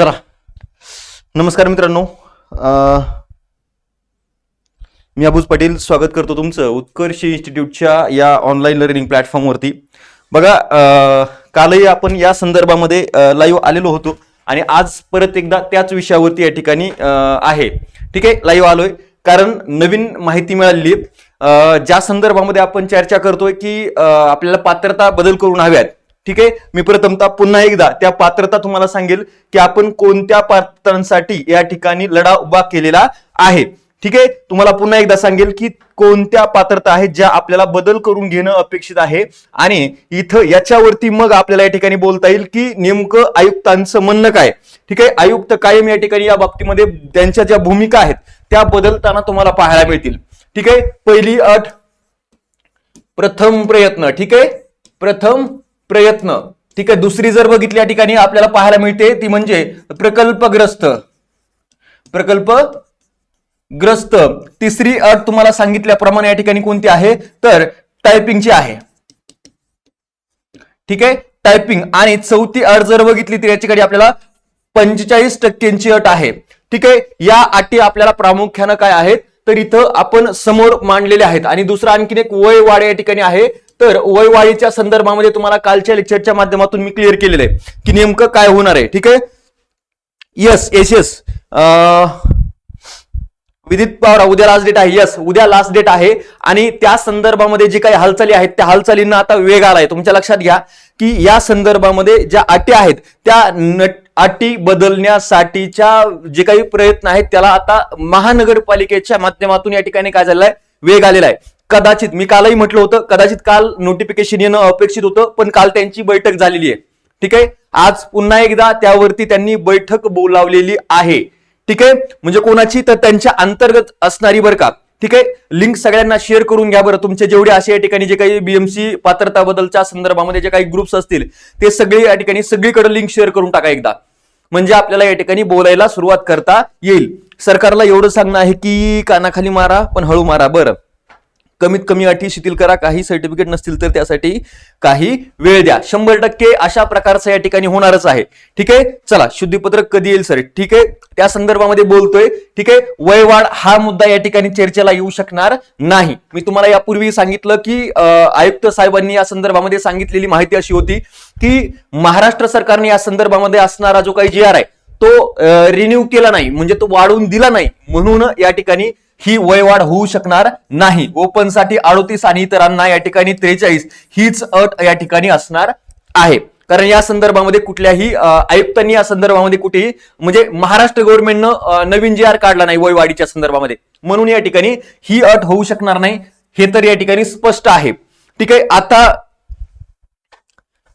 चला. नमस्कार मित्रांनो. मी अबूज पाटील. स्वागत करतो तुमचं उत्कर्ष इन्स्टिट्यूटच्या या ऑनलाईन लर्निंग प्लॅटफॉर्मवरती बघा कालही आपण या संदर्भामध्ये लाईव्ह आलेलो होतो आणि आज परत एकदा त्याच विषयावरती या ठिकाणी आहे. ठीक आहे? लाईव्ह आलोय. कारण नवीन माहिती मिळालेली ज्या संदर्भामध्ये आपण चर्चा करतोय की आपल्याला पात्रता बदल करून हव्यात. ठीक आहे? मी प्रथमतः पुन्हा एकदा त्या पात्रता तुम्हाला सांगेल की आपण कोणत्या पात्रांसाठी या ठिकाणी लढा उभा केलेला आहे. ठीक आहे? तुम्हाला पुन्हा एकदा सांगेल की कोणत्या पात्रता आहेत ज्या आपल्याला बदल करून घेणं अपेक्षित आहे आणि इथं याच्यावरती मग आपल्याला या ठिकाणी बोलता येईल की नेमकं आयुक्तांचं म्हणणं काय? ठीक आहे? आयुक्त कायम या ठिकाणी या बाबतीमध्ये त्यांच्या ज्या भूमिका आहेत त्या बदलताना तुम्हाला पाहायला मिळतील. ठीक आहे? पहिली अट. प्रथम प्रयत्न. ठीक आहे? प्रथम प्रयत्न. ठीक आहे दुसरी जर बघितली या ठिकाणी आपल्याला पाहायला मिळते ती म्हणजे प्रकल्पग्रस्त. प्रकल्प ग्रस्त तिसरी अट तुम्हाला सांगितल्याप्रमाणे या ठिकाणी कोणती आहे? तर टायपिंगची आहे. ठीक आहे टायपिंग आणि चौथी अट जर बघितली तर याच्याकडे आपल्याला पंचेचाळीस टक्क्यांची अट आहे. ठीक आहे या अटी आपल्याला प्रामुख्यानं काय आहेत? तर इथं आपण समोर मांडलेले आहेत. आणि दुसरं आणखीन एक वय वाढ या ठिकाणी आहे. तर वयवाढीच्या संदर्भामध्ये तुम्हाला कालच्या लेक्चरच्या माध्यमातून मी क्लिअर केलेलं आहे की नेमकं काय होणार आहे ठीक आहे? Yes yes yes Vidit Pawar उद्या लास्ट डेट आहे. यस उद्या लास्ट डेट आहे. आणि त्या संदर्भामध्ये जे काही हालचाली आहेत त्या हालचालींना आता वेग आलाय. तुमच्या लक्षात घ्या की या संदर्भामध्ये ज्या अटी आहेत त्या नट अटी बदलण्यासाठीच्या जे काही प्रयत्न आहेत त्याला आता महानगरपालिकेच्या माध्यमातून या ठिकाणी काय झालेलं आहे वेग आलेला आहे. कदाचित मी कालही म्हटलं होतं कदाचित काल नोटिफिकेशन येणं अपेक्षित होतं पण काल त्यांची बैठक झालेली आहे. ठीक आहे? आज पुन्हा एकदा त्यावरती त्यांनी बैठक बोलावलेली आहे. ठीक आहे? म्हणजे कोणाची तर त्यांच्या अंतर्गत असणारी बरं का. ठीक आहे? लिंक सगळ्यांना शेअर करून घ्या बरं. तुमचे जेवढे असे या ठिकाणी जे काही बीएमसी पात्रता बदलच्या संदर्भामध्ये जे काही ग्रुप्स असतील ते सगळे या ठिकाणी सगळीकडे लिंक शेअर करून टाका एकदा. म्हणजे आपल्याला या ठिकाणी बोलायला सुरुवात करता येईल. सरकारला एवढं सांगणं आहे की कानाखाली मारा पण हळू मारा बरं. कमीत कमी अटी शिथिल करा काही सर्टिफिकेट नसतील तर त्यासाठी काही वेळ द्या. शंभर टक्के अशा प्रकारचं या ठिकाणी होणारच आहे. ठीक आहे? चला शुद्धीपत्रक कधी येईल सर? ठीक आहे? त्या संदर्भामध्ये बोलतोय. ठीक आहे? वयवाढ हा मुद्दा या ठिकाणी चर्चेला येऊ शकणार नाही. मी तुम्हाला यापूर्वी सांगितलं की आयुक्त साहेबांनी या संदर्भामध्ये सांगितलेली माहिती अशी होती की महाराष्ट्र सरकारने या संदर्भामध्ये असणारा जो काही जी आर आहे तो रिन्यू केला नाही. म्हणजे तो वाढवून दिला नाही. म्हणून या ठिकाणी ही वयवाढ होऊ शकणार नाही. ओपनसाठी अडोतीस आणि इतरांना या ठिकाणी त्रेचाळीस हीच अट या ठिकाणी असणार आहे. कारण या संदर्भामध्ये कुठल्याही आयुक्तांनी या संदर्भामध्ये कुठेही म्हणजे महाराष्ट्र गव्हर्नमेंटनं नवीन जी आर काढला नाही वयवाढीच्या संदर्भामध्ये. म्हणून या ठिकाणी ही अट होऊ शकणार नाही हे तर या ठिकाणी स्पष्ट आहे. ठीक आहे आता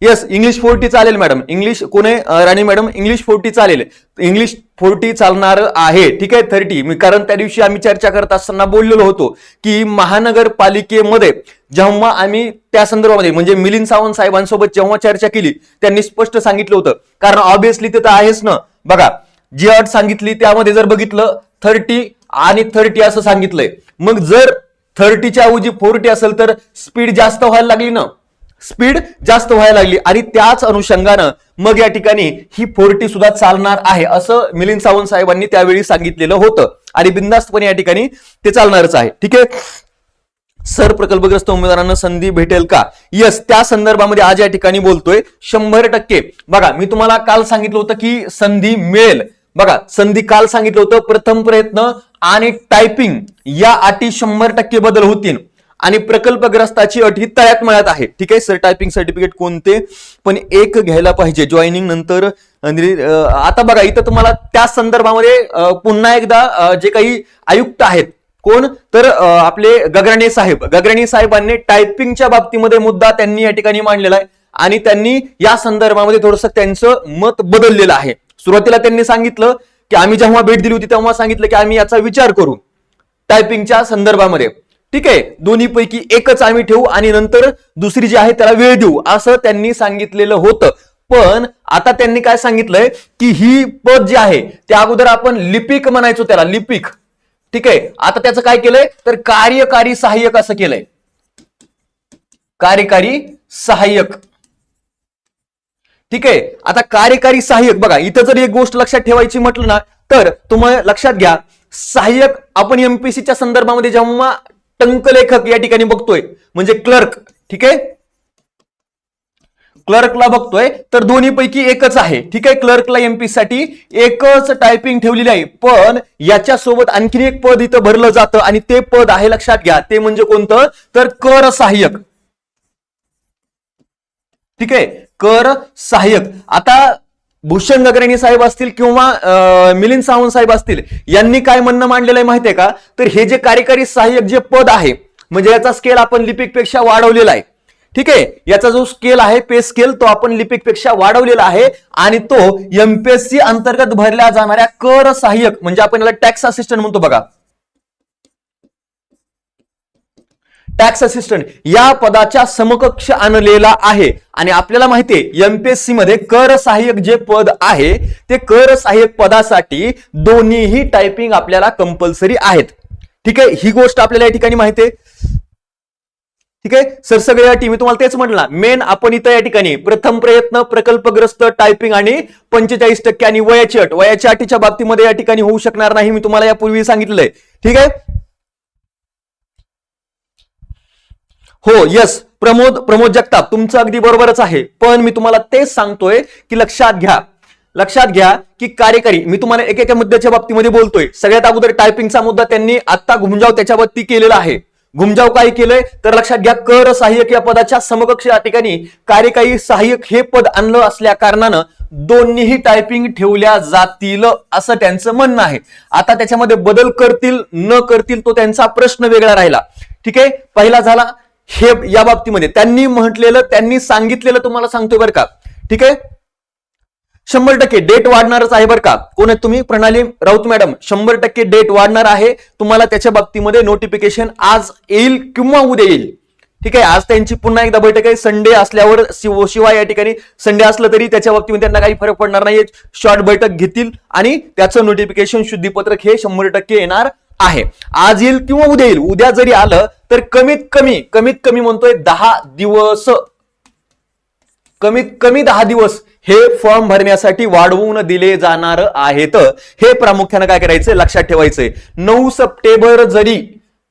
येस इंग्लिश फोर्टी चालेल मॅडम इंग्लिश कोणे राणी मॅडम इंग्लिश फोर्टी चालेल. इंग्लिश फोर्टी चालणार आहे. ठीक आहे? थर्टी मी कारण त्या दिवशी आम्ही चर्चा करत असताना बोललेलो होतो की महानगरपालिकेमध्ये जेव्हा आम्ही त्या संदर्भामध्ये म्हणजे मिलिंद सावंत साहेबांसोबत जेव्हा चर्चा केली त्यांनी स्पष्ट सांगितलं होतं. कारण ऑब्विसली ते तर आहेच ना. बघा जी अट सांगितली त्यामध्ये जर बघितलं थर्टी आणि थर्टी असं सांगितलंय. मग जर थर्टीच्या ऐवजी फोर्टी असेल तर स्पीड जास्त व्हायला लागली ना. स्पीड जास्त व्हायला लागली आणि त्याच अनुषंगानं मग या ठिकाणी ही फोर्टी सुद्धा चालणार आहे असं मिलिंद सावंत साहेबांनी त्यावेळी सांगितलेलं होतं. आणि बिंदास्तपणे या ठिकाणी ते चालणारच आहे. ठीक आहे? सर प्रकल्पग्रस्त उमेदवारांना संधी भेटेल का? यस त्या संदर्भामध्ये आज या ठिकाणी बोलतोय. शंभर टक्के. बघा मी तुम्हाला काल सांगितलं होतं की संधी मिळेल. बघा संधी काल सांगितलं होतं. प्रथम प्रयत्न आणि टायपिंग या अटी शंभर टक्के बदल होतील. आणि प्रकल्पग्रस्ताची अट ही तळ्यात मळ्यात आहे. ठीक आहे सर टायपिंग सर्टिफिकेट कोणते? पण एक घ्यायला पाहिजे जॉईनिंग नंतर आता बघा इथं तुम्हाला त्या संदर्भामध्ये पुन्हा एकदा जे काही आयुक्त आहेत कोण? तर आपले गगराणे साहेब. गगराणे साहेबांनी टायपिंगच्या बाबतीमध्ये मुद्दा त्यांनी या ठिकाणी मांडलेला आहे. आणि त्यांनी या संदर्भामध्ये थोडंसं त्यांचं मत बदललेलं आहे. सुरुवातीला त्यांनी सांगितलं की आम्ही जेव्हा भेट दिली होती तेव्हा सांगितलं की आम्ही याचा विचार करू. टायपिंगच्या संदर्भामध्ये. ठीक आहे? दोन्ही पैकी एकच आम्ही ठेवू आणि नंतर दुसरी जी आहे त्याला वेळ देऊ असं त्यांनी सांगितलेलं होतं. पण आता त्यांनी काय सांगितलंय? की ही पद जी आहे त्या अगोदर आपण लिपिक म्हणायचो त्याला लिपिक. ठीक आहे? आता त्याचं काय केलंय? तर कार्यकारी सहाय्यक असं केलंय. कार्यकारी सहाय्यक. ठीक आहे? आता कार्यकारी सहाय्यक बघा इथं जर एक गोष्ट लक्षात ठेवायची म्हटलं ना तर तुम्हाला लक्षात घ्या सहाय्यक आपण एमपीसीच्या संदर्भामध्ये जेव्हा टंकलेखक या ठिकाणी बघतोय. म्हणजे क्लर्क ठीक आहे? क्लर्कला बघतोय तर दोन्हीपैकी एकच आहे. ठीक आहे? क्लर्कला एमपी साठी एकच टायपिंग ठेवलेली आहे. पण याच्या सोबत आणखीन एक पद इथं भरलं जातं आणि ते पद आहे लक्षात घ्या. ते म्हणजे कोणतं? तर कर सहाय्यक. ठीक आहे? कर सहाय्यक. आता भूषण गगरेणी साहेब असतील किंवा अं, मिलिंद सावंत साहेब असतील यांनी काय म्हणणं मांडलेलं आहे माहितीये का? तर हे जे कार्यकारी सहाय्यक जे पद आहे म्हणजे याचा स्केल आपण लिपिकपेक्षा वाढवलेला आहे. ठीक आहे? याचा जो स्केल आहे पे स्केल तो आपण लिपिकपेक्षा वाढवलेला आहे आणि तो एमपीएससी अंतर्गत भरल्या जाणाऱ्या कर सहाय्यक म्हणजे आपण याला टॅक्स असिस्टंट म्हणतो बघा. टॅक्स असिस्टंट या पदाच्या समकक्ष आणलेला आहे. आणि आपल्याला माहितीये एमपीएससी मध्ये कर सहाय्यक जे पद आहे ते कर सहाय्यक पदासाठी दोन्हीही टायपिंग आपल्याला कंपल्सरी आहेत. ठीक? आहे ही गोष्ट आपल्याला या ठिकाणी माहिती आहे ठीक? आहे सर सगळ्या अटी मी तुम्हाला तेच म्हटलं मेन आपण इथं या ठिकाणी प्रथम प्रयत्न प्रकल्पग्रस्त टायपिंग आणि पंचेचाळीस टक्के आणि वयाची अट. वयाच्या अटीच्या बाबतीमध्ये या ठिकाणी होऊ शकणार नाही मी तुम्हाला यापूर्वी सांगितलंय. ठीक? आहे हो यस प्रमोद प्रमोद जगताप तुमचं अगदी बरोबरच आहे. पण मी तुम्हाला तेच सांगतोय की लक्षात घ्या. लक्षात घ्या की कार्यकारी मी तुम्हाला एक एका मुद्द्याच्या बाबतीमध्ये बोलतोय. सगळ्यात अगोदर टायपिंगचा मुद्दा त्यांनी आता घुमजाव त्याच्यावरती केलेला आहे. घुमजाव काय केलंय तर लक्षात घ्या कर सहाय्यक या पदाच्या समकक्ष या ठिकाणी कार्यकारी सहाय्यक हे पद आणलं असल्या कारणानं दोन्हीही टायपिंग ठेवल्या जातील असं त्यांचं म्हणणं आहे. आता त्याच्यामध्ये बदल करतील न करतील तो त्यांचा प्रश्न वेगळा राहिला. ठीक आहे? पहिला झाला हे या बाबतीमध्ये त्यांनी म्हटलेलं त्यांनी सांगितलेलं तुम्हाला सांगतोय बरं का? ठीक आहे? शंभर टक्के डेट वाढणारच आहे बरं का? कोण आहेत तुम्ही? प्रणाली राऊत मॅडम शंभर टक्के डेट वाढणार आहे. तुम्हाला त्याच्या बाबतीमध्ये नोटिफिकेशन आज येईल किंवा उद्या येईल. ठीक आहे? आज त्यांची पुन्हा एकदा बैठक आहे. संडे असल्यावर शिव- शिवाय या ठिकाणी संडे असलं तरी त्याच्या बाबतीमध्ये त्यांना काही फरक पडणार नाही शॉर्ट बैठक घेतील आणि त्याचं नोटिफिकेशन शुद्धीपत्रक हे शंभर टक्के येणार. आहे. आज येईल किंवा उद्या येईल. उद्या जरी आलं तर कमीत कमी कमीत कमी म्हणतोय दहा दिवस. कमीत कमी दहा दिवस हे फॉर्म भरण्यासाठी वाढवून दिले जाणार आहेत. हे प्रामुख्यानं काय करायचं लक्षात ठेवायचंय. नऊ सप्टेंबर जरी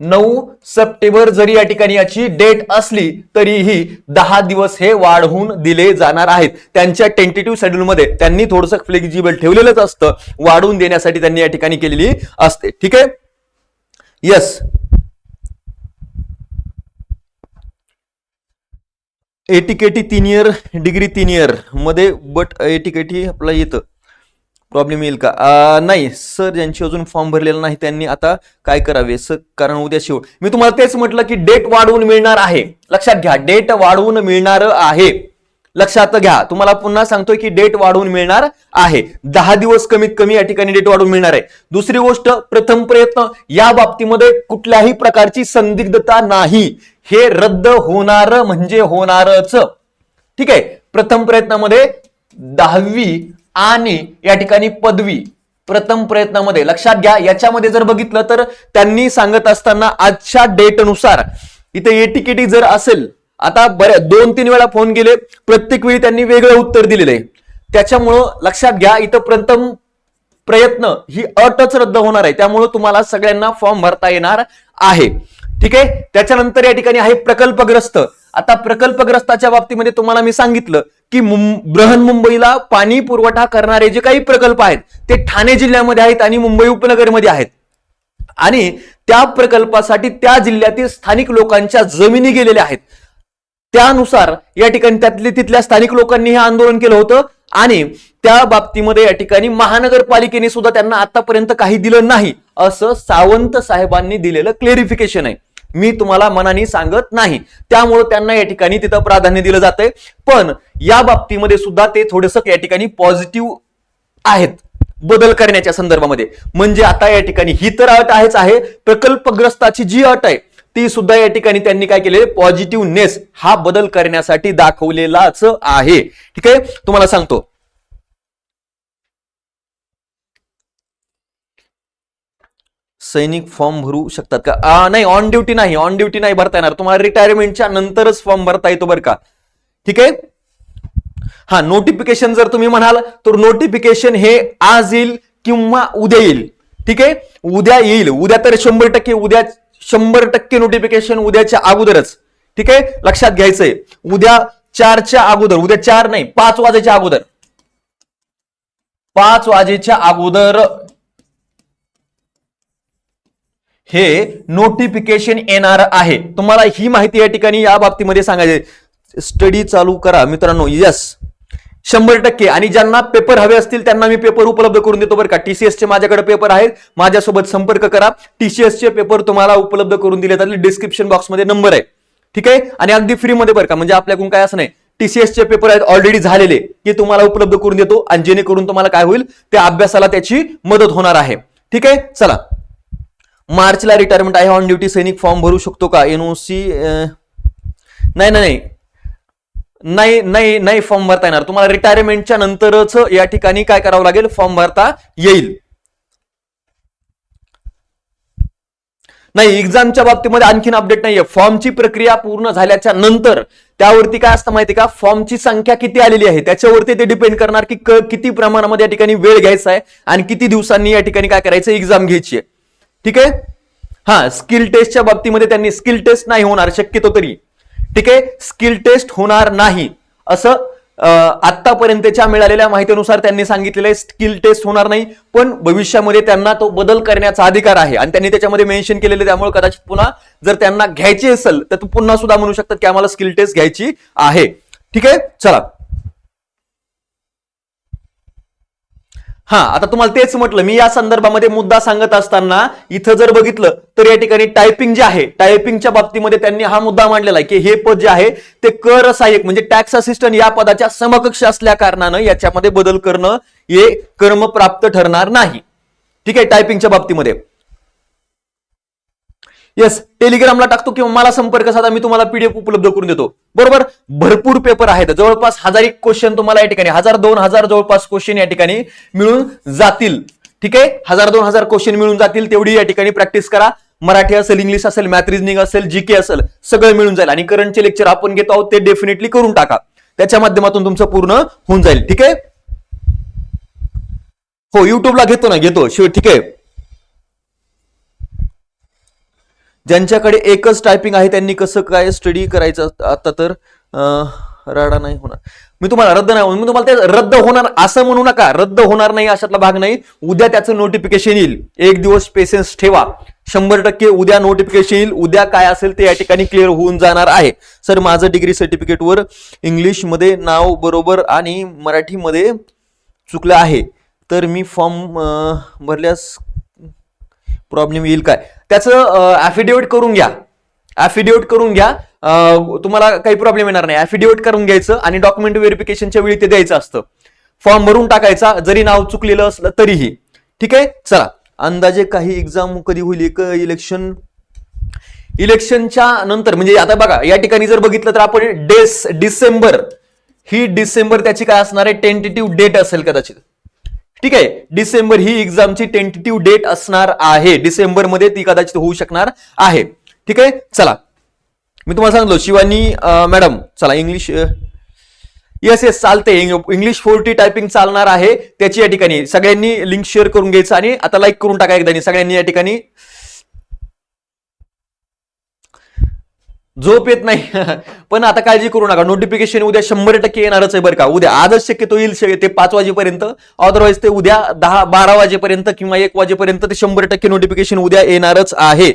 नऊ सप्टेंबर जरी या ठिकाणी याची डेट असली तरीही दहा दिवस हे वाढवून दिले जाणार आहेत. त्यांच्या टेंटेटिव्ह शेड्यूलमध्ये त्यांनी थोडंसं फ्लेक्झिबल ठेवलेलंच असतं. वाढवून देण्यासाठी त्यांनी या ठिकाणी केलेली असते. ठीक आहे? येस एटीकेटी तीन इयर डिग्री तीन इयरमध्ये बट एटीकेटी आपला येतं. प्रॉब्लेम येईल का? नाही. सर ज्यांची अजून फॉर्म भरलेला नाही. त्यांनी आता काय करावे? सर कारण उद्या शेवट. मी तुम्हाला तेच म्हटलं की डेट वाढवून मिळणार आहे. लक्षात घ्या डेट वाढवून मिळणार आहे. लक्षात घ्या. तुम्हाला पुन्हा सांगतोय की डेट वाढवून मिळणार आहे. दहा दिवस कमीत कमी या ठिकाणी डेट वाढवून मिळणार आहे. दुसरी गोष्ट प्रथम प्रयत्न या बाबतीमध्ये कुठल्याही प्रकारची संदिग्धता नाही. हे रद्द होणार म्हणजे होणारच. ठीक आहे? प्रथम प्रयत्नामध्ये दहावी आणि या ठिकाणी पदवी. प्रथम प्रयत्नामध्ये. लक्षात घ्या याच्यामध्ये जर बघितलं तर त्यांनी सांगत असताना आजच्या डेटनुसार इथे एटीकेटी जर असेल आता बऱ्या दोन तीन वेळा फोन गेले प्रत्येक वेळी त्यांनी वेगळं उत्तर दिलेलं आहे त्याच्यामुळं लक्षात घ्या इथं प्रथम प्रयत्न ही अटच रद्द होणार आहे. त्यामुळे तुम्हाला सगळ्यांना फॉर्म भरता येणार आहे. ठीक आहे? त्याच्यानंतर या ठिकाणी आहे प्रकल्पग्रस्त. आता प्रकल्पग्रस्ताच्या बाबतीमध्ये तुम्हाला मी सांगितलं की मुं- मुंबईला पाणी पुरवठा करणारे जे काही प्रकल्प आहेत ते ठाणे जिल्ह्यामध्ये आहेत आणि मुंबई उपनगरमध्ये आहेत. आणि त्या प्रकल्पासाठी त्या जिल्ह्यातील स्थानिक लोकांच्या जमिनी गेलेल्या आहेत. त्यानुसार या ठिकाणी त्यातले तिथल्या स्थानिक लोकांनी हे आंदोलन केलं होतं आणि त्या बाबतीमध्ये या ठिकाणी महानगरपालिकेने सुद्धा त्यांना आतापर्यंत काही दिलं नाही असं सावंत साहेबांनी दिलेलं क्लेरिफिकेशन आहे. मी तुम्हाला मनाने सांगत नाही. त्यामुळे त्यांना या ठिकाणी तिथं प्राधान्य दिलं जातंय. पण या बाबतीमध्ये सुद्धा ते थोडंसं या ठिकाणी पॉझिटिव्ह आहेत बदल करण्याच्या संदर्भामध्ये. म्हणजे आता या ठिकाणी ही तर अट आहेच आहे. प्रकल्पग्रस्ताची जी अट आहे ती सुद्धा या ठिकाणी त्यांनी काय केले पॉझिटिव्हनेस हा बदल करण्यासाठी दाखवलेलाच आहे. ठीक आहे? तुम्हाला सांगतो. सैनिक फॉर्म भरू शकतात का? नाही ऑन ड्युटी नाही ऑन ड्युटी नाही भरता येणार. तुम्हाला रिटायरमेंटच्या नंतरच फॉर्म भरता येतो बरं का? ठीक आहे? हा नोटिफिकेशन जर तुम्ही म्हणाल तर नोटिफिकेशन हे आज येईल किंवा उद्या येईल. ठीक आहे? उद्या येईल. उद्या तर शंभर टक्के उद्या शंभर टक्के नोटिफिकेशन उद्याच्या अगोदरच. ठीक आहे? लक्षात घ्यायचंय. उद्या चारच्या अगोदर उद्या चार नाही पाच वाजेच्या अगोदर. पाच वाजेच्या अगोदर हे नोटिफिकेशन येणार आहे. तुम्हाला ही माहिती या ठिकाणी या बाबतीमध्ये सांगायचे स्टडी चालू करा मित्रांनो. यस शंभर टक्के. आणि ज्यांना पेपर हवे असतील त्यांना मी पेपर उपलब्ध करून देतो बरं का. टीसीएसचे माझ्याकडे पेपर आहेत. माझ्यासोबत संपर्क करा. टीसीएसचे पेपर तुम्हाला उपलब्ध करून दिले जातील डिस्क्रिप्शन बॉक्समध्ये नंबर आहे. ठीक आहे? आणि अगदी फ्रीमध्ये बरं का. म्हणजे आपल्याकडून काय असं नाही. टीसीएस चे पेपर आहेत ऑलरेडी झालेले की तुम्हाला उपलब्ध करून देतो. आणि जेणेकरून तुम्हाला काय होईल त्या अभ्यासाला त्याची मदत होणार आहे. ठीक आहे? चला. मार्चला रिटायरमेंट आहे. ऑन ड्युटी सैनिक फॉर्म भरू शकतो का? एनओसी नाही नाही. नाही नाही नाही फॉर्म भरता येणार. तुम्हाला रिटायरमेंटच्या नंतरच या ठिकाणी काय करावं लागेल? फॉर्म भरता येईल. नाही एक्झामच्या बाबतीमध्ये आणखीन अपडेट नाहीये. फॉर्मची प्रक्रिया पूर्ण झाल्याच्यानंतर त्यावरती काय असतं माहिती का? फॉर्मची संख्या किती आलेली आहे? त्याच्यावरती ते डिपेंड करणार की किती प्रमाणामध्ये या ठिकाणी वेळ घ्यायचा आहे आणि किती दिवसांनी या ठिकाणी काय करायचं? एक्झाम घ्यायची आहे. ठीक आहे? हा स्किल टेस्टच्या बाबतीमध्ये त्यांनी स्किल टेस्ट नाही होणार शक्यतो तरी. ठीक आहे? स्किल टेस्ट होणार नाही. असं आत्तापर्यंतच्या आतापर्यंतच्या मिळालेल्या माहितीनुसार त्यांनी सांगितलेलं आहे स्किल टेस्ट होणार नाही. पण भविष्यामध्ये त्यांना तो बदल करण्याचा अधिकार आहे. आणि त्यांनी त्याच्यामध्ये मेन्शन केलेलं त्यामुळे कदाचित पुन्हा जर त्यांना घ्यायची असेल तर तू पुन्हा सुद्धा म्हणू शकतात की आम्हाला स्किल टेस्ट घ्यायची आहे. ठीक आहे? चला. हा आता तुम्हाला तेच म्हटलं मी या संदर्भामध्ये मुद्दा सांगत असताना इथं जर बघितलं तर या ठिकाणी टायपिंग जे आहे टायपिंगच्या बाबतीमध्ये त्यांनी हा मुद्दा मांडलेला आहे की हे पद जे आहे ते कर सहाय्यक म्हणजे टॅक्स असिस्टंट या पदाच्या समकक्ष असल्या कारणानं याच्यामध्ये बदल करणं हे कर्म प्राप्त ठरणार नाही. ठीक आहे टायपिंगच्या बाबतीमध्ये. येस टेलिग्रामला टाकतो किंवा मला संपर्क साधा मी तुम्हाला पीडीएफ उपलब्ध करून देतो. बरोबर? भरपूर पेपर आहेत. जवळपास हजार एक क्वेश्चन तुम्हाला या ठिकाणी हजार दोन हजार जवळपास क्वेश्चन या ठिकाणी मिळून जातील. ठीक आहे? हजार दोन हजार क्वेश्चन मिळून जातील. तेवढी या ठिकाणी प्रॅक्टिस करा. मराठी असेल इंग्लिश असेल मॅथ रिजनिंग असेल जी के असेल सगळं मिळून जाईल. आणि करंटचे लेक्चर आपण घेतो आहोत ते डेफिनेटली करून टाका. त्याच्या माध्यमातून तुमचं पूर्ण होऊन जाईल. ठीक आहे? हो युट्यूबला घेतो ना घेतो. शिव ठीक आहे? ज्यांच्याकडे एकच टायपिंग आहे त्यांनी कसं काय स्टडी करायचं? आता तर राडा नाही होणार. मी तुम्हाला रद्द नाही मी तुम्हाला ते रद्द होणार असं म्हणू नका. रद्द होणार नाही अशातला भाग नाही. उद्या त्याचं नोटिफिकेशन येईल. एक दिवस पेशन्स ठेवा. शंभर टक्के उद्या नोटिफिकेशन येईल. उद्या काय असेल ते या ठिकाणी क्लिअर होऊन जाणार आहे. सर माझं डिग्री सर्टिफिकेटवर इंग्लिशमध्ये नाव बरोबर आणि मराठीमध्ये चुकलं आहे. तर मी फॉर्म भरल्यास प्रॉब्लेम येईल काय? त्याचं ऍफिडेविट करून घ्या. ऍफिडेविट करून घ्या. तुम्हाला काही प्रॉब्लेम येणार नाही. ऍफिडेविट करून घ्यायचं आणि डॉक्युमेंट व्हेरिफिकेशनच्या वेळी ते द्यायचं असतं. फॉर्म भरून टाकायचा जरी नाव चुकलेलं असलं तरीही. ठीक आहे? चला. अंदाजे काही एक्झाम कधी होईल? एक इलेक्शन इलेक्शनच्या नंतर म्हणजे आता बघा या ठिकाणी जर बघितलं तर आपण डेस डिसेंबर. ही डिसेंबर त्याची काय असणार आहे? टेंटेटिव्ह डेट असेल कदाचित. ठीक आहे. डिसेंबर ही एक्झामची टेंटेटिव्ह डेट असणार आहे. डिसेंबरमध्ये ती कदाचित होऊ शकणार आहे. ठीक आहे? चला. मी तुम्हाला सांगलो शिवानी मॅडम चला इंग्लिश येस येस चालते इंग्लिश फोर्टी टायपिंग चालणार आहे. त्याची या ठिकाणी सगळ्यांनी लिंक शेअर करून घ्यायचं आणि आता लाईक करून टाका एकदा सगळ्यांनी या ठिकाणी झोप येत नाही. पण आता काळजी करू नका. नोटिफिकेशन उद्या शंभर टक्के येणारच आहे बरं का. उद्या आजच शक्यतो येईल ते पाच वाजेपर्यंत. अदरवाईज ते उद्या दहा बारा वाजेपर्यंत किंवा एक वाजेपर्यंत ते शंभर टक्के नोटिफिकेशन उद्या येणारच आहे.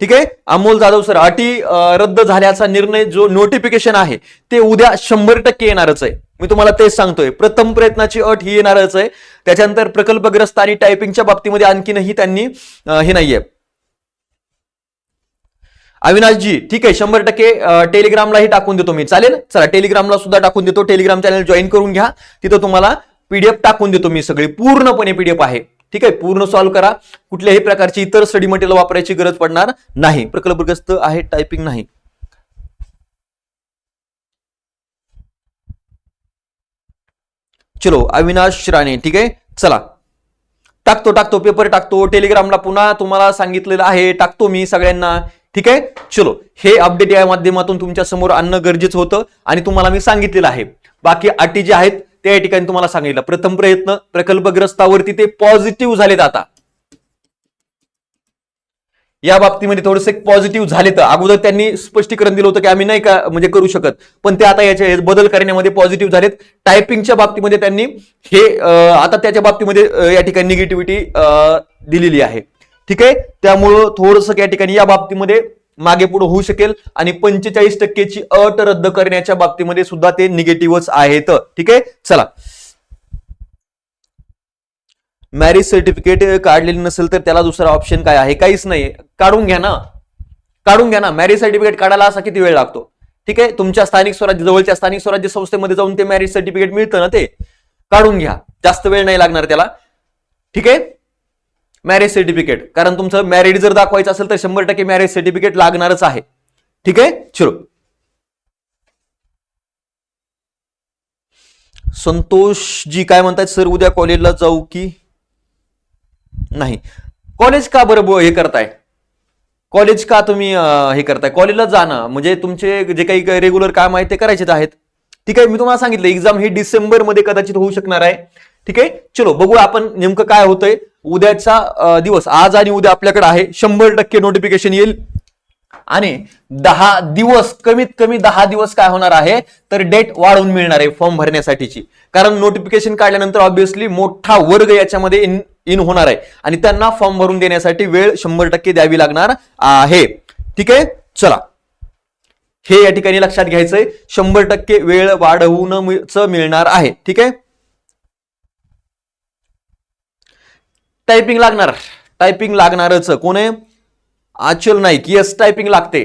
ठीक आहे? अमोल जाधव सर अटी रद्द झाल्याचा निर्णय जो नोटिफिकेशन आहे ते उद्या शंभर टक्के येणारच आहे. मी तुम्हाला तेच सांगतोय. प्रथम प्रयत्नाची अट ही येणारच आहे. त्याच्यानंतर प्रकल्पग्रस्त आणि टायपिंगच्या बाबतीमध्ये आणखीनही त्यांनी हे नाहीये. अविनाशजी ठीक आहे शंभर टक्के टेलिग्रामलाही टाकून देतो मी. चालेल? चला टेलिग्रामला सुद्धा टाकून देतो. टेलिग्राम चॅनल जॉईन करून घ्या. तिथं तुम्हाला पीडीएफ टाकून देतो मी सगळी. पूर्णपणे पीडीएफ आहे. ठीक आहे? पूर्ण सॉल्व्ह करा. कुठल्याही प्रकारची इतर स्टडी मटेरियल वापरायची गरज पडणार नाही. प्रकल्पग्रस्त आहे टायपिंग नाही. चलो अविनाश राणे ठीक आहे? चला. टाकतो टाकतो पेपर टाकतो. टेलिग्रामला पुन्हा तुम्हाला सांगितलेलं आहे. टाकतो मी सगळ्यांना. ठीक आहे? चलो हे अपडेट या माध्यमातून तुमच्यासमोर आणणं गरजेचं होतं आणि तुम्हाला मी सांगितलेलं आहे. बाकी अटी जे आहेत त्या या ठिकाणी तुम्हाला सांगितलं. प्रथम प्रयत्न प्रकल्पग्रस्तावरती ते पॉझिटिव्ह झालेत आता. या बाबतीमध्ये थोडंसं पॉझिटिव्ह झाले तर. अगोदर त्यांनी स्पष्टीकरण दिलं होतं की आम्ही नाही का म्हणजे करू शकत. पण ते आता याचे बदल करण्यामध्ये पॉझिटिव्ह झालेत. टायपिंगच्या बाबतीमध्ये त्यांनी हे आता त्याच्या बाबतीमध्ये या ठिकाणी निगेटिव्हिटी दिलेली आहे. ठीक आहे? त्यामुळं थोडंसं या ठिकाणी या बाबतीमध्ये मागे पुढे होऊ शकेल आणि पंचेचाळीस टक्केची अट रद्द करण्याच्या बाबतीमध्ये सुद्धा ते निगेटिव्हच आहेत. ठीक आहे? चला. मॅरेज सर्टिफिकेट काढलेली नसेल तर त्याला दुसरा ऑप्शन काय आहे? काहीच नाही काढून घ्या ना. काढून घ्या ना. मॅरेज सर्टिफिकेट काढायला असा किती वेळ लागतो? ठीक आहे? तुमच्या स्थानिक स्वराज्य जवळच्या स्थानिक स्वराज्य संस्थेमध्ये जाऊन ते मॅरेज सर्टिफिकेट मिळतं ना ते? काढून घ्या. जास्त वेळ नाही लागणार त्याला. ठीक आहे? मॅरेज सर्टिफिकेट कारण तुमचं मॅरिड जर दाखवायचं असेल तर शंभर टक्के मॅरेज सर्टिफिकेट लागणारच आहे. ठीक आहे? चलो संतोष जी काय म्हणतात सर उद्या कॉलेजला जाऊ की नाही? कॉलेज का बरं हे करताय? कॉलेज का तुम्ही हे करताय? कॉलेजला जाणं म्हणजे तुमचे जे काही रेग्युलर काम आहे ते करायचेच आहेत. ठीक आहे? मी तुम्हाला सांगितलं एक्झाम ही डिसेंबरमध्ये कदाचित होऊ शकणार आहे. ठीक आहे? चलो बघू आपण नेमकं काय होतंय. उद्याचा दिवस आज आणि उद्या आपल्याकडे आहे. शंभर टक्के नोटिफिकेशन येईल. आणि दहा दिवस कमीत कमी दहा दिवस काय होणार आहे? तर डेट वाढवून मिळणार आहे फॉर्म भरण्यासाठीची. कारण नोटिफिकेशन काढल्यानंतर ऑब्व्हियसली मोठा वर्ग याच्यामध्ये इन इन होणार आहे. आणि त्यांना फॉर्म भरून देण्यासाठी वेळ शंभर टक्के द्यावी लागणार आहे. ठीक आहे? चला. हे या ठिकाणी लक्षात घ्यायचंय. शंभर टक्के वेळ वाढवून मिळणार आहे. ठीक आहे? टायपिंग लागणार. टायपिंग लागणारच. कोण आहे? आचल नाईक. येस टायपिंग लागते.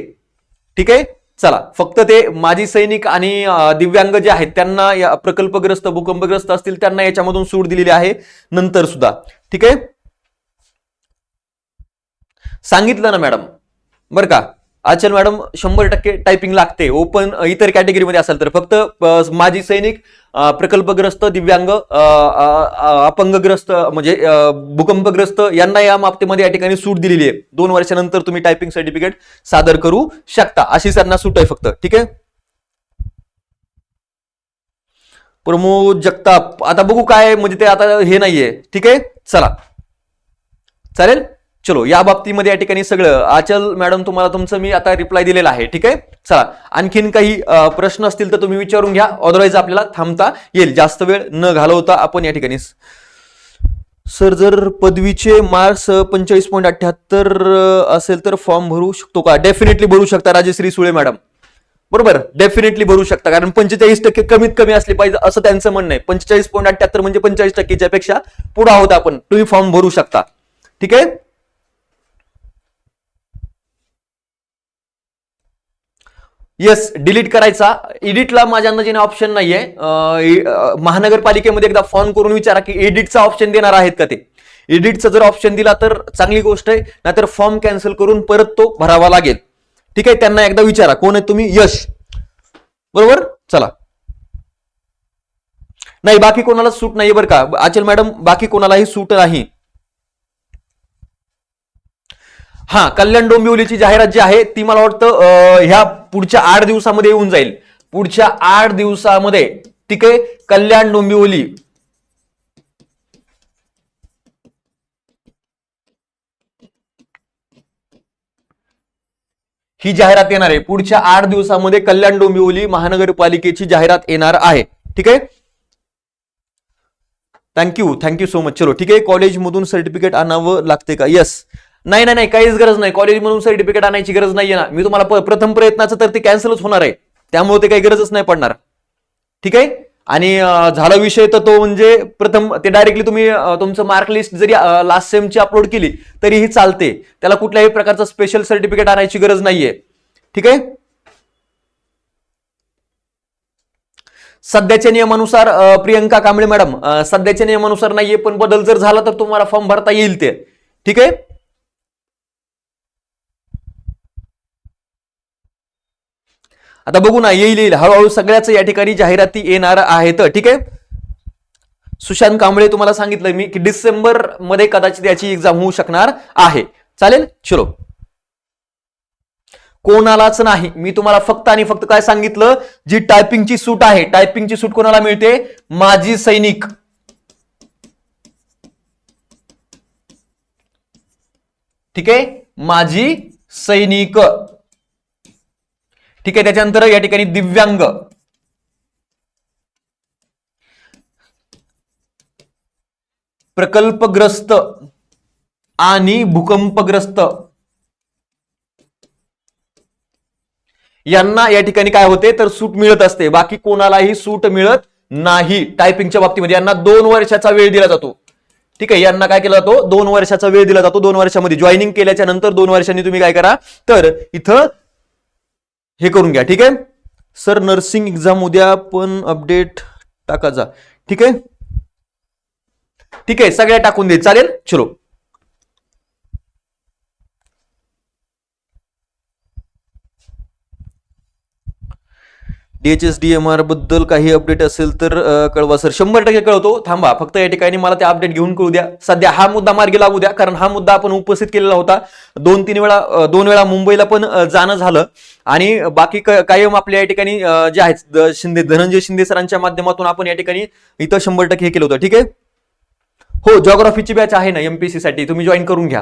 ठीक आहे? चला. फक्त ते माजी सैनिक आणि दिव्यांग जे आहेत त्यांना या प्रकल्पग्रस्त भूकंपग्रस्त असतील त्यांना याच्यामधून सूट दिलेली आहे. नंतर सुद्धा. ठीक आहे? सांगितलं ना मॅडम. बरं का? आचल मॅडम शंभर टक्के टायपिंग लागते. ओपन इतर कॅटेगरीमध्ये असाल तर. फक्त माजी सैनिक प्रकल्पग्रस्त दिव्यांग अपंगग्रस्त म्हणजे भूकंपग्रस्त यांना या बाबतीमध्ये या ठिकाणी सूट दिलेली आहे. दोन वर्षानंतर तुम्ही टायपिंग सर्टिफिकेट सादर करू शकता. अशी त्यांना सूट आहे फक्त. ठीक आहे? प्रमोद जगताप. आता बघू काय म्हणजे ते आता हे नाहीये. ठीक आहे? चला. चालेल? चलो या बाबतीमध्ये या ठिकाणी सगळं आचल मॅडम तुम्हाला तुमचं मी आता रिप्लाय दिलेला आहे ठीक आहे? चला आणखीन काही प्रश्न असतील तर तुम्ही विचारून घ्या ऑदरवाईज आपल्याला थांबता येईल जास्त वेळ न घालवता आपण या ठिकाणी सर जर पदवीचे मार्क्स पंचेचाळीस पॉईंट अठ्ठ्याहत्तर असेल तर फॉर्म भरू शकतो का? डेफिनेटली भरू शकता राजश्री सुळे मॅडम. बरोबर? डेफिनेटली भरू शकता कारण पंचेचाळीस टक्के कमीत कमी असले पाहिजे असं त्यांचं म्हणणं आहे. पंचेचाळीस पॉईंट अठ्ठ्याहत्तर म्हणजे पंचेचाळीस टक्केच्या पेक्षा पुढे आहोत आपण तुम्ही फॉर्म भरू शकता. ठीक आहे? येस डिलीट करायचा. एडिटला माझ्या अंदाजाने ऑप्शन नाहीये. महानगरपालिकेमध्ये एकदा फोन करून विचारा की एडिटचा ऑप्शन देणार आहेत का ते. एडिटचा जर ऑप्शन दिला तर चांगली गोष्ट आहे नाहीतर फॉर्म कॅन्सल करून परत तो भरावा लागेल. ठीक आहे त्यांना एकदा विचारा कोण आहे तुम्ही? यश. बरोबर? चला. नाही बाकी कोणाला सूट नाही बरं का. आचल मॅडम बाकी कोणालाही सूट नाही. हा कल्याण डोंबिवलीची जाहिरात जी आहे ती मला वाटतं ह्या पुढच्या आठ दिवसामध्ये येऊन जाईल. पुढच्या आठ दिवसामध्ये ठीक आहे? कल्याण डोंबिवली. ही जाहिरात येणार आहे. पुढच्या आठ दिवसामध्ये कल्याण डोंबिवली महानगरपालिकेची जाहिरात येणार आहे. ठीक आहे? थँक्यू थँक्यू सो मच चलो ठीक आहे? कॉलेजमधून सर्टिफिकेट आणावं लागते का? येस नाही नाही नाही काहीच गरज नाही. कॉलेजमधून सर्टिफिकेट आणायची गरज नाहीये ना. मी तुम्हाला प्रथम प्रयत्नाचं तर ते कॅन्सलच होणार आहे. त्यामुळे ते काही गरजच नाही पडणार. ठीक आहे? आणि झाला विषय तर तो म्हणजे प्रथम ते डायरेक्टली तुम्ही तुमचं मार्क लिस्ट जरी लास्ट सेमची अपलोड केली तरीही चालते. त्याला कुठल्याही प्रकारचं स्पेशल सर्टिफिकेट आणायची गरज नाहीये. ठीक आहे? सध्याच्या नियमानुसार प्रियंका कांबळे मॅडम सध्याच्या नियमानुसार नाहीये पण बदल जर झाला तर तुम्हाला फॉर्म भरता येईल ते. ठीक आहे? आता बघू ना येईल येईल. हळूहळू सगळ्याच या ठिकाणी जाहिराती येणार आहेत. ठीक आहे? सुशांत कांबळे तुम्हाला सांगितलं मी की डिसेंबरमध्ये कदाचित याची एक्झाम होऊ शकणार आहे. चालेल? चलो. कोणालाच नाही. मी तुम्हाला फक्त आणि फक्त काय सांगितलं? जी टायपिंगची सूट आहे. टायपिंगची सूट कोणाला मिळते? माजी सैनिक. ठीक आहे? माजी सैनिक. ठीक आहे त्याच्यानंतर या ठिकाणी दिव्यांग. प्रकल्पग्रस्त आणि भूकंपग्रस्त. यांना या ठिकाणी काय होते तर सूट मिळत असते. बाकी कोणालाही सूट मिळत नाही. टायपिंगच्या बाबतीमध्ये यांना दोन वर्षाचा वेळ दिला जातो. ठीक आहे यांना काय केला जातो? दोन वर्षाचा वेळ दिला जातो दोन वर्षामध्ये. जॉईनिंग केल्याच्यानंतर दोन वर्षांनी तुम्ही काय करा? तर इथं हे करून घ्या ठीक आहे? सर नर्सिंग एक्झाम उद्या पण अपडेट टाका जा ठीक आहे? ठीक आहे सगळ्या टाकून दे चालेल? चलो. डीएचएस डीएमआरबद्दल काही अपडेट असेल तर कळवा सर. शंभर टक्के कळवतो. थांबा फक्त या ठिकाणी मला ते अपडेट घेऊन कळू द्या. सध्या हा मुद्दा मार्गी लागू द्या कारण हा मुद्दा आपण उपस्थित केलेला होता. दोन तीन वेळा दोन वेळा मुंबईला पण जाणं झालं. आणि बाकी कायम आपल्या या ठिकाणी जे आहेत शिंदे धनंजय शिंदे सरांच्या माध्यमातून आपण या ठिकाणी इथं शंभर टक्के हे केलं होतं. ठीक आहे? हो जॉग्राफीची बॅच आहे ना एमपीसी साठी. तुम्ही जॉईन करून घ्या.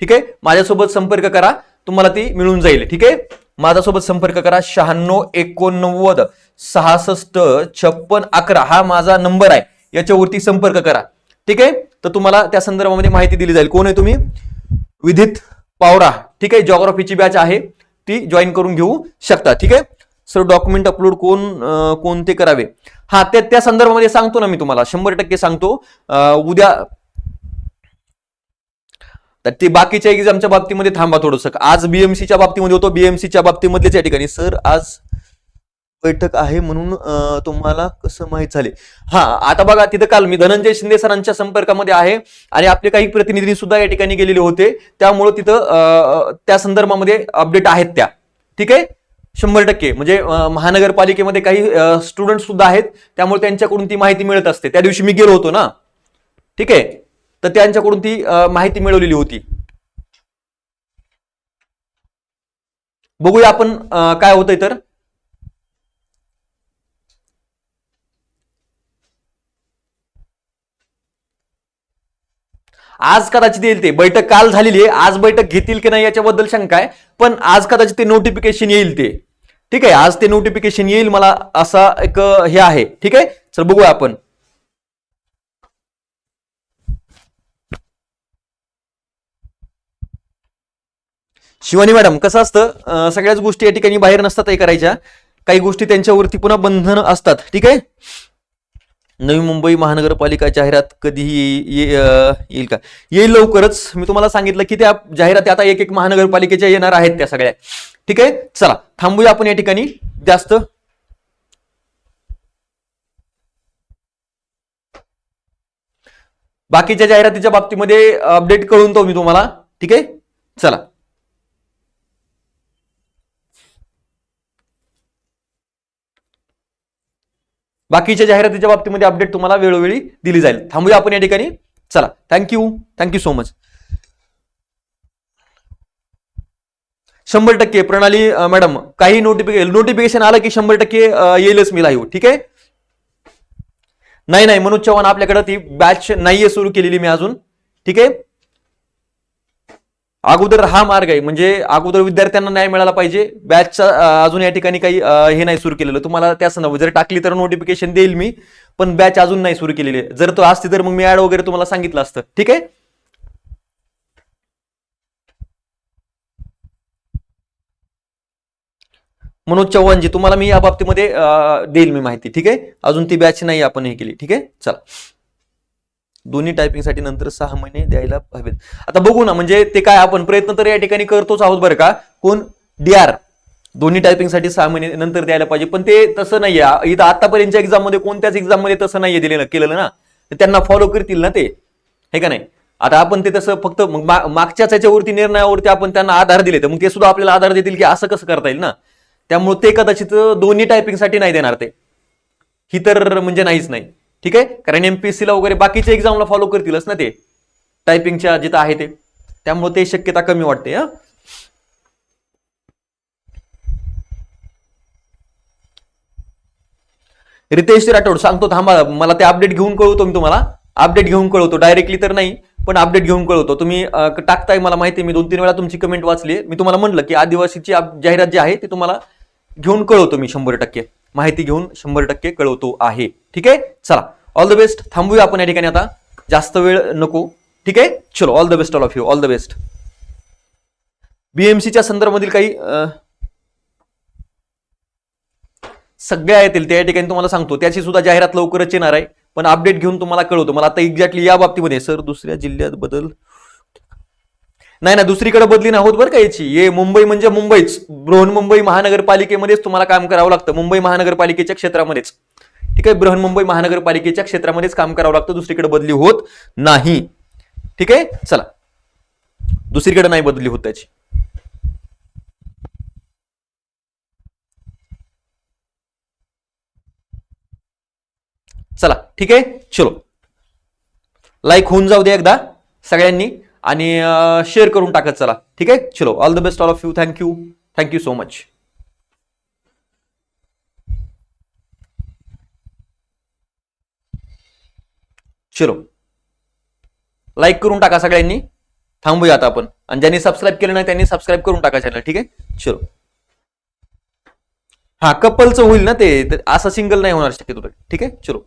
ठीक आहे? माझ्यासोबत संपर्क करा. तुम्हाला ती मिळून जाईल. ठीक आहे? माझ्यासोबत संपर्क करा शहाण्णव एकोणनव्वद सहासष्ट छप्पन अकरा. हा माझा नंबर आहे. याच्यावरती संपर्क करा. ठीक आहे? तर तुम्हाला त्या संदर्भामध्ये माहिती दिली जाईल. कोण आहे तुम्ही? विधित पावरा. ठीक आहे? जॉग्राफीची बॅच आहे. ती जॉईन करून घेऊ शकता. ठीक आहे? सर डॉक्युमेंट अपलोड कोण कोणते करावे? हा त्या त्या संदर्भामध्ये सांगतो ना मी तुम्हाला. शंभर टक्के सांगतो. उद्या तर ते बाकीच्या एक्झामच्या बाबतीमध्ये थांबा थोडस. आज बीएमसीच्या बाबतीमध्ये होतो. बीएमसीच्या बाबतीमधलेच या ठिकाणी. सर आज बैठक आहे म्हणून तुम्हाला कसं माहीत झाले? हा आता बघा तिथं काल मी धनंजय शिंदे सरांच्या संपर्कामध्ये आहे आणि आपले काही प्रतिनिधी सुद्धा या ठिकाणी गेलेले होते. त्यामुळे तिथं त्या संदर्भामध्ये अपडेट आहेत त्या. ठीक आहे? शंभर टक्के. म्हणजे महानगरपालिकेमध्ये काही स्टुडंट सुद्धा आहेत. त्यामुळे त्यांच्याकडून ती माहिती मिळत असते. त्या दिवशी मी गेलो होतो ना. ठीक आहे? तर त्यांच्याकडून ती माहिती मिळवलेली होती. बघूया आपण काय होतंय तर. आज कदाचित येईल ते. बैठक काल झालेली आहे. आज बैठक घेतील की नाही याच्याबद्दल शंका आहे. पण आज कदाचित ते नोटिफिकेशन येईल ते. ठीक आहे? आज ते नोटिफिकेशन येईल मला असा एक हे आहे. ठीक आहे? चल बघूया आपण. शिवानी मॅडम कसं असतं सगळ्याच गोष्टी या ठिकाणी बाहेर नसतात हे करायच्या. काही गोष्टी त्यांच्यावरती पुन्हा बंधन असतात. ठीक आहे? नवी मुंबई महानगरपालिका जाहिरात कधीही येईल का? येईल लवकरच. मी तुम्हाला सांगितलं की त्या जाहिराती आता एक एक महानगरपालिकेच्या येणार आहेत त्या सगळ्या. ठीक आहे? चला थांबूया आपण या ठिकाणी. जास्त. बाकीच्या जाहिरातीच्या बाबतीमध्ये अपडेट कळून तो मी तुम्हाला. ठीक आहे? चला. बाकीच्या जाहिरातीच्या बाबतीमध्ये अपडेट तुम्हाला वेळोवेळी दिली जाईल. थांबूया आपण या ठिकाणी. चला थँक्यू थँक्यू सो मच शंभर टक्के प्रणाली मॅडम काही नोटिफिकेशन नोटिफिकेशन आलं की शंभर टक्के येईलच मी लाईव्ह ठीक आहे? नाही नाही मनोज चव्हाण आपल्याकडे ती बॅच नाहीये सुरू केलेली मी अजून ठीक आहे? अगोदर हा मार्ग आहे. म्हणजे अगोदर विद्यार्थ्यांना न्याय मिळाला पाहिजे. बॅचचा अजून या ठिकाणी काही हे नाही सुरू केलेलं. तुम्हाला त्या संदर्भात जर टाकली तर नोटिफिकेशन देईल मी पण बॅच अजून नाही सुरू केलेली. आहे. जर तो असती तर मग मी ऍड वगैरे तुम्हाला सांगितलं असतं. ठीक आहे? मनोज चव्हाणजी तुम्हाला मी या बाबतीमध्ये देईल मी माहिती. ठीक आहे? अजून ती बॅच नाही आपण हे केली. ठीक आहे? चला. दोन्ही टायपिंगसाठी नंतर सहा महिने द्यायला हवेत. आता बघू ना म्हणजे ते काय आपण प्रयत्न तर या ठिकाणी करतोच आहोत बरं का. कोण? डी आर दोन्ही टायपिंगसाठी सहा महिने नंतर द्यायला पाहिजे. पण ते तसं नाहीये. इथं आतापर्यंतच्या एक्झाममध्ये कोणत्याच एक्झाममध्ये तसं नाहीये दिलेलं केलेलं ना. तर त्यांना फॉलो करतील ना ते. हे का नाही? आता आपण ते तसं फक्त मग मागच्याच याच्यावरती निर्णयावरती आपण त्यांना आधार दिले तर मग ते सुद्धा आपल्याला आधार देतील की असं कसं करता येईल ना. त्यामुळे ते कदाचित दोन्ही टायपिंगसाठी नाही देणार ते. ही तर म्हणजे नाहीच नाही. ठीक आहे? कारण एमपीएससीला वगैरे बाकीच्या एक्झामला फॉलो करतीलच ना ते. टायपिंगच्या जिथं आहे ते. त्यामुळे ते शक्यता कमी वाटते हा? रितेश राठोड सांगतो थांबा मला ते अपडेट घेऊन कळवतो मी तुम्हाला. अपडेट घेऊन कळवतो डायरेक्टली तर नाही पण अपडेट घेऊन कळवतो. तुम्ही टाकताय मला माहिती मी दोन तीन वेळा तुमची कमेंट वाचली. मी तुम्हाला म्हणलं की आदिवासीची जाहिरात जी आहे ती तुम्हाला घेऊन कळवतो मी शंभर टक्के. माहिती घेऊन शंभर टक्के कळवतो आहे. ठीक आहे? चला ऑल द बेस्ट थांबूया आपण या ठिकाणी आता. जास्त वेळ नको. ठीक आहे? चलो all the best all of you all the best बीएमसीच्या संदर्भातील काही सगळ्या येतील त्या ठिकाणी तुम्हाला सांगतो. त्याची सुद्धा जाहिरात लवकरच येणार आहे. पण अपडेट घेऊन तुम्हाला कळवतो. मला आता एक्झॅक्टली या बाबतीमध्ये सर दुसऱ्या जिल्ह्यात बदल नाही ना दुसरीकडे बदली नाही होत बरं का याची. ये मुंबई म्हणजे मुंबईच. बृहन्मुंबई महानगरपालिकेमध्येच तुम्हाला काम करावं लागतं. मुंबई महानगरपालिकेच्या क्षेत्रामध्येच. ठीक आहे बृहन्मुंबई महानगरपालिकेच्या क्षेत्रामध्येच काम करावं लागतं. दुसरीकडे बदली होत नाही. ठीक आहे? चला. दुसरीकडे नाही बदली होत त्याची. चला. ठीक आहे? चलो. लाईक होऊन जाऊ दे एकदा सगळ्यांनी. आणि शेअर करून टाकत चला. ठीक आहे? चलो all the best all of you thank you thank you so much चलो. लाईक करून टाका सगळ्यांनी. थांबूया आता आपण. आणि ज्यांनी सबस्क्राईब केलं नाही त्यांनी सबस्क्राईब करून टाका चॅनल ठीक आहे? चलो. हा कपलचं होईल ना ते? असं सिंगल नाही होणार शक्यतो ठीक आहे? चलो.